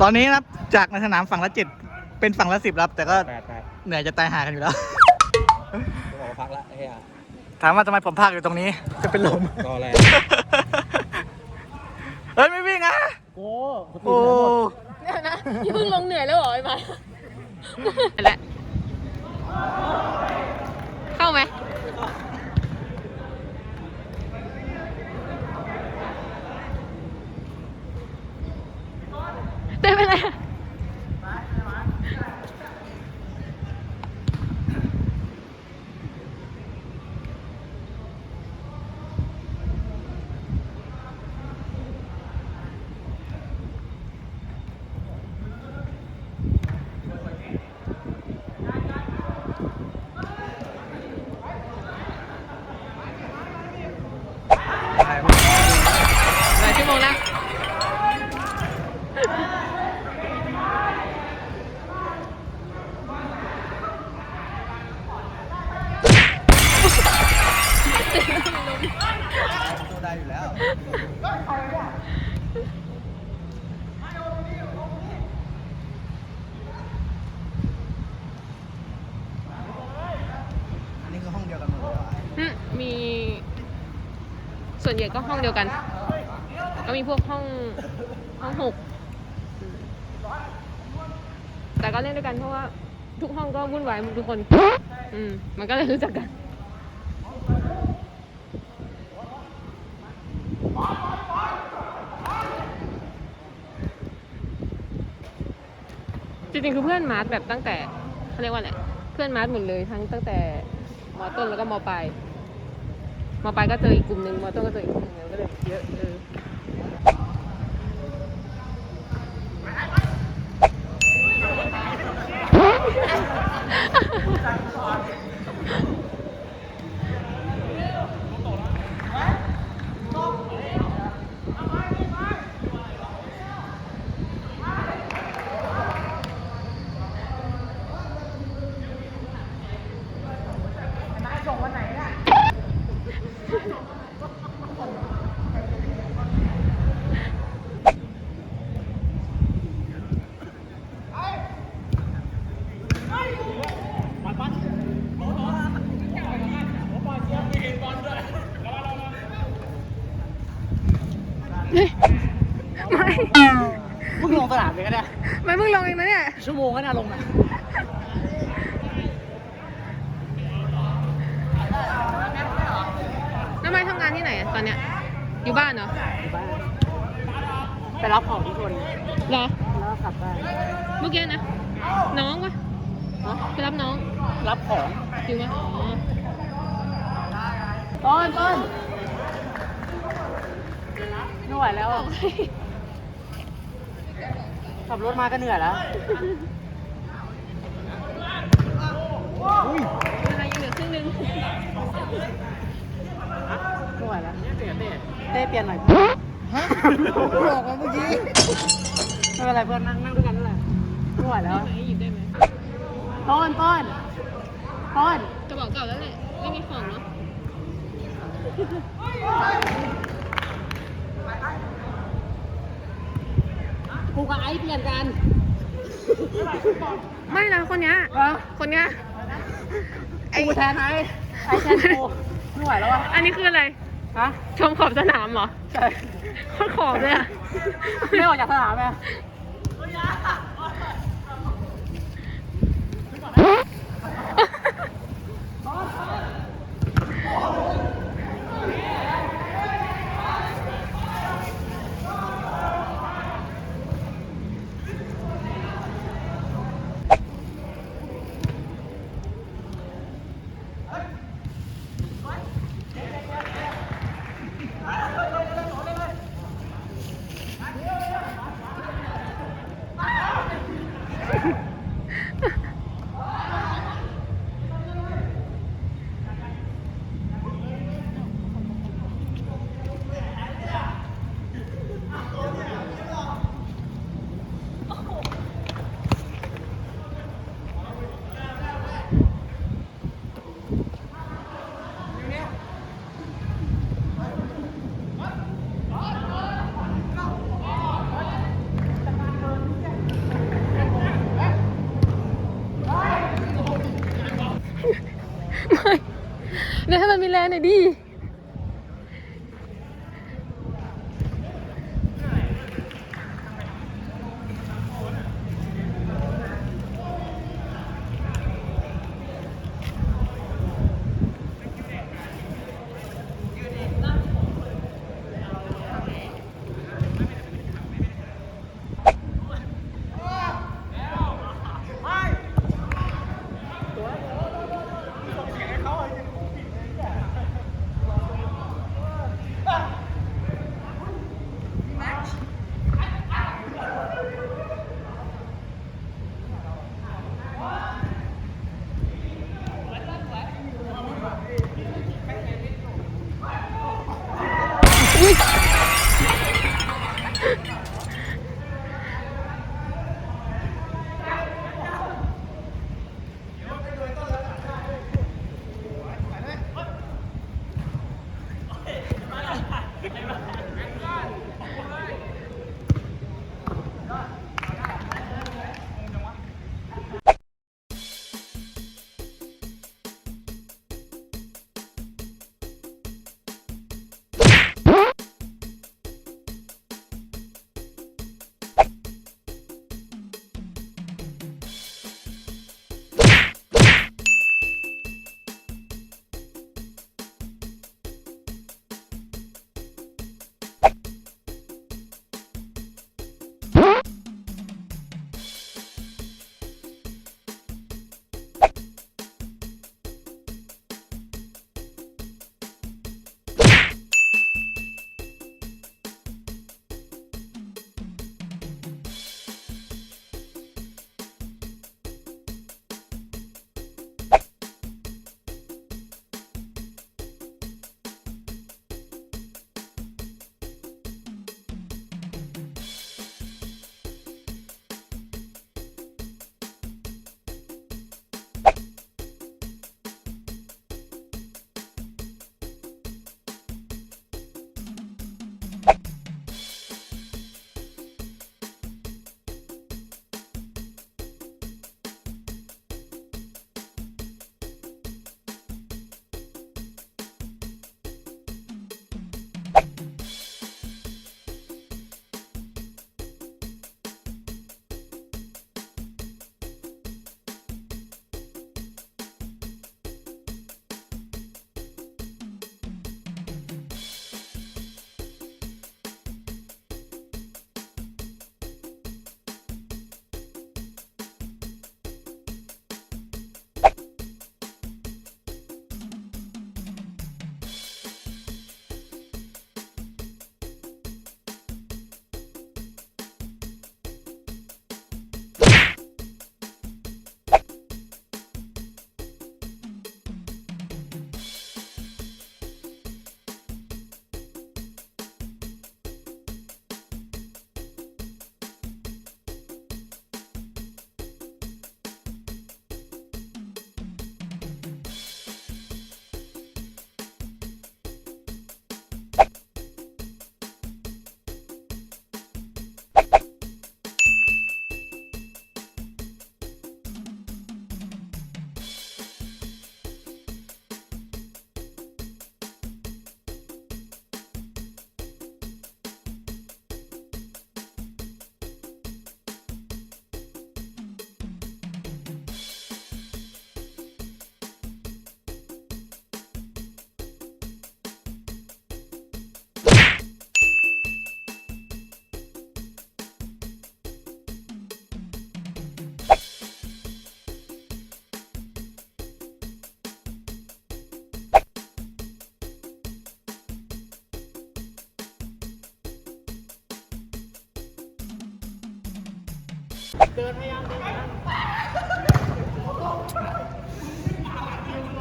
ตอนนี้นะครับจากในสนามฝั่งละเจ็ดเป็นฝั่งละสิบครับ แต่ก็แปดแปดเหนื่อยจะตายหากันอยู่แล้วจะบอกว่าพักละไอ้เหี้ยถามว่าทำไมผมพากอยู่ตรงนี้ จะเป็นลม รออะไรเฮ้ยไม่วิ่งอะโอ้โอ้ เดี๋ยวนะพี่เพิ่งลงเหนื่อยแล้วเหรอไอ้มาแหละเข้าไหมได้ไปเลยหลายชั่วโมงแล้ว ได้อยู่แล้วอันนี้คือห้องเดียวกันหมดเลยเหรออืมมีส่วนใหญ่ก็ห้องเดียวกัน ก็มีพวกห้องห้องหกอืมแต่ก็เล่นด้วยกันเพราะว่า ทุกห้องก็วุ่นวายทุกคน อืมมันก็เลยรู้จักกัน จริงๆคือเพื่อนมาร์ทแบบตั้งแต่เขาเรียกว่าอะไรเพื่อนมาร์ทหมดเลยทั้งตั้งแต่มอต้นแล้วก็มปลายมปลายก็เจออีกกลุ่มหนึ่งมต้นก็เจออีกกลุ่มหนึ่งก็เลยเยอะเออ ไม่เพิ่งลงสนามเลยก็ได้ไม่เพิ่งลงเองนะเนี่ย ชั่วโมงก็น่าลงนะแล้วไม่ทำงานที่ไหนอะตอนเนี้ย อยู่บ้านเหรอไปรับของที่ชนเหรอ แล้วก็ขับไปเมื่อกี้นะ น้องวะไปรับน้อง รับของจริงปะอ๋อ ต้นต้นไม่ไหวแล้วอะ ขับรถมาก็เหนื่อยแล้วเวลายังเหลือครึ่งนึงไม่ไหวแล้วเต้เต้เต้เปลี่ยนหน่อยฮะบอกมาเมื่อกี้ไม่เป็นไรเพื่อนนั่งนั่งด้วยกันนั่นแหละไม่ไหวแล้วไหนหยิบได้ไหมต้นต้นต้นกระเป๋าเก่าแล้วแหละไม่มีของเนาะ กูกับไอ้เปลี่ยนกันไม่นะคนเนี้ยฮะคนเนี้ยกูแทนไอ้ไอ้แทนกูไม่ไหวแล้วอะอันนี้คืออะไรฮะชมขอบสนามเหรอ ใช่โคตรขอบเลยอะไม่ออกจากสนามไหม ยว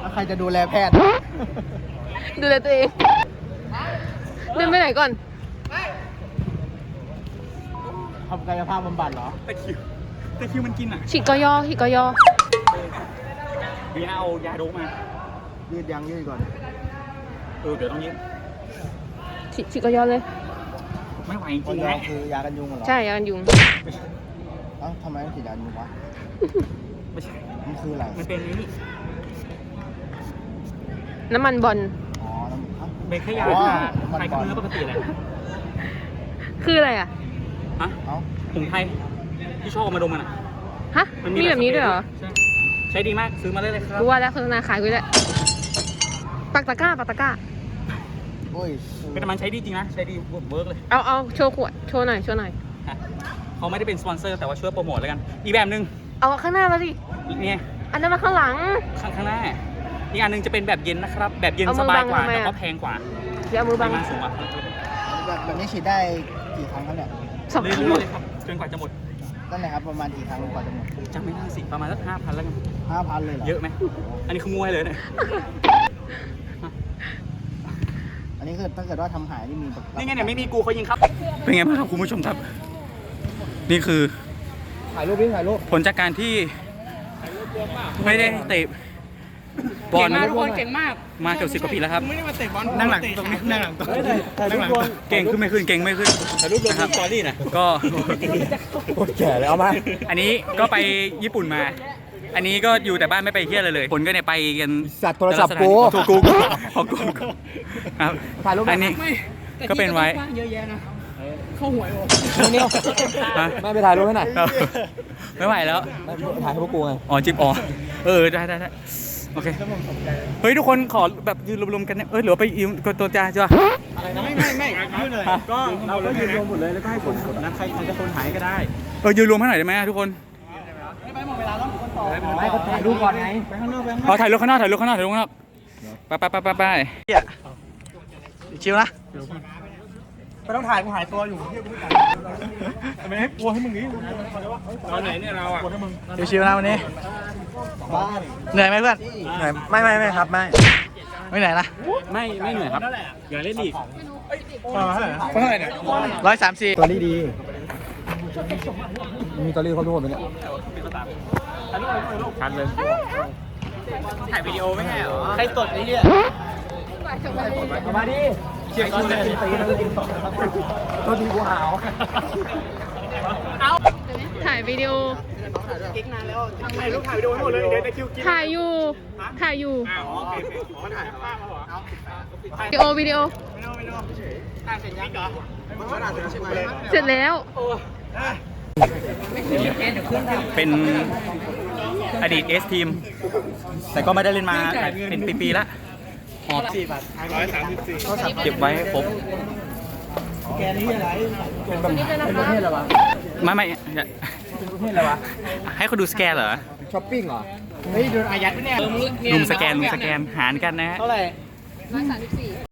แล้วใครจะดูแลแพทย์ ดูแลตัวเอง เดินไปไหนก่อนทำกายภาพบำบัดเหรอ ตะคริวตะคริวมันกินอะฉีกกอยอฉีกกอยอเดี๋ยวเอายาโดปมา ยืดยังยืดก่อน เออ เดี๋ยวต้องยืดฉีกฉีกกอยอเลย ไม่ไหวจกอริงยๆอนะ คือยากันยุงเหรอ ใช่ยากันยุง เอ้าทำไมต้องฉีดยากันยุงวะไม่ใช่ มันคืออะไร มันเป็นนี่น้ำมันบอล อ๋อน้ำครับเบรกแค่ยาอ๋อไทยคือเนื้อปกติเลยคืออะไรอะ ฮะเอ้าผงไทยที่ชอบเอามาดมมันอะฮะมันมีแบบนี้ด้วยเหรอ ใช่ใช้ดีมากซื้อมาได้เลยครับกูว่าแล้วโฆษณาขายกูแล้วปักตะกร้าปักตะกร้า โอ้ยเป็นมันใช้ดีจริงนะใช้ดีเวิร์กเลยเอาเอาโชว์ขวด โชว์หน่อย โชว์หน่อยฮะ เขาไม่ได้เป็นสปอนเซอร์แต่ว่าช่วยโปรโมทแล้วกัน อีกแบบหนึ่งเอาข้างหน้ามาสิเนี่ยอันนั้นมาข้างหลัง ข้างข้างหน้า อีกอันหนึงจะเป็นแบบเย็นนะครับ แบบเย็นเอามืสอบายบังกว่าทำไมแต่อะ ก็แพงกว่าเดี๋ยวเอามือบังปริมาณสูงกว่าแบบแบบนี้ฉีดได้กี่ครั้งครับเนี่ยสองครั้งเรื่อยๆเลยครับจนกว่าจะหมดนั่นแหละครับประมาณกี่ครั้งกว่าจะหมดจำไม่ได้สิประมาณสักห้าพันแล้วกันห้าพันเลยเหรอเยอะไหมอันนี้คือมวยเลยเนี่ยอันนี้คือถ้าเกิดว่าทำหายนี่มีแบบนี่ไงเนี่ยไม่มีกูเขายิงครับ เป็นไงบ้างครับคุณผู้ชมครับ นี่คือถ่ายรูปดิถ่ายรูปผลจากการที่ไม่ได้เตะบอลเก่งมากทุกคนเก่งมาก มาเกือบสิบกว่าปีแล้วครับนั่งหลังตรงนี้นั่งหลังตรงนี้นั่งหลังตรงนี้เก่งขึ้นไม่ขึ้นเก่งไม่ขึ้นถ่ายรูปลงสตอรี่นะก็โคตรแก่เลยเอามาอันนี้ก็ไปญี่ปุ่นมา อันนี้ก็อยู่แต่บ้านไม่ไปเที่ยวเลยเลยคนก็เนี่ยไปกันสัตว์โทรศัพท์กูถูกกูกูของกูครับถ่ายรูปหน่อยอันนี้ก็เป็นไว้เยอะแยะนะ นี่ไม่ไปถ่ายรูปให้หน่อยไม่ไหวแล้วถ่ายให้พวกกูไงอ๋อจิบอ๋อเออได้ได้ได้โอเคเฮ้ยทุกคนขอแบบยืนรวมๆกันเนี่ยเอ้ยหรือว่าไปยืนกับตัวจ้าจ้ะไม่ไม่ไม่ยืนเลยก็เราก็ยืนรวมหมดเลยแล้วก็ให้คนกดนะใครใครจะคนหายก็ได้เออยืนรวมให้หน่อยได้ไหมทุกคนไม่ก็ถ่ายรูปก่อนไงไปข้างนอกไปข้างนขออกถ่ายรูปข้างนอกถ่ายรูปข้างนอกถ่ายรูปข้างนอกไปไปไปไปไปเหี้ยชิวนะ ไม่ต้องถ่ายกูหายตัวอยู่ที่กูไม่ถ่ายไม่ให้กลัวให้มึงนี้ตอนไหนเนี่ยเราอะชิวๆนะวันนี้ บ้านเหนื่อยไหมเพื่อน เหนื่อยไม่ไม่ไม่ครับไม่ไม่เหนื่อยนะ ไม่ไม่เหนื่อยครับอย่าเล่นอีกเท่าไหร่เท่าไหร่เนี่ยร้อยสามสี่ตัวนี้ดีมีตัวนี้เขาทุกคนไหมเนี่ยชัดเลย ถ่ายวิดีโอไม่ใช่หรอ ใครตดไอ้เหี้ยเอามาดิ เชียร์คิวเลยตีแล้วกินสองตัวดีกูหาวถ่ายวิดีโอถ่ายรูปถ่ายวิดีโอให้หมดเลยเดี๋ยวจะคิวกินถ่ายอยู่ ถ่ายอยู่อ๋อโอเคอ๋อถ่ายภาพมาเหรอวิดีโอวิดีโอไม่ต้องไม่ต้องถ่ายเสร็จยังเหรอมันถ่ายเสร็จใช่ไหมเสร็จแล้วเป็นอดีตเอสทีม แต่ก็ไม่ได้เล่นมาเป็นปีๆแล้วห อบสี่บาทร้อยสามสิบสี่เก็บไว้ให้ครบแกนี่อะไรเป็นประเทศอะไรวะไม่ไม่อย่าเป็นประเภทอะไรวะให้เขาดูสแกนเหรอช้อปปิ้งเหรอเฮ้ยโดนอายัดปะเนี่ยลุมสแกนลุมสแกนหารกันนะฮะเท่าไหร่ร้อยสามสิบสี่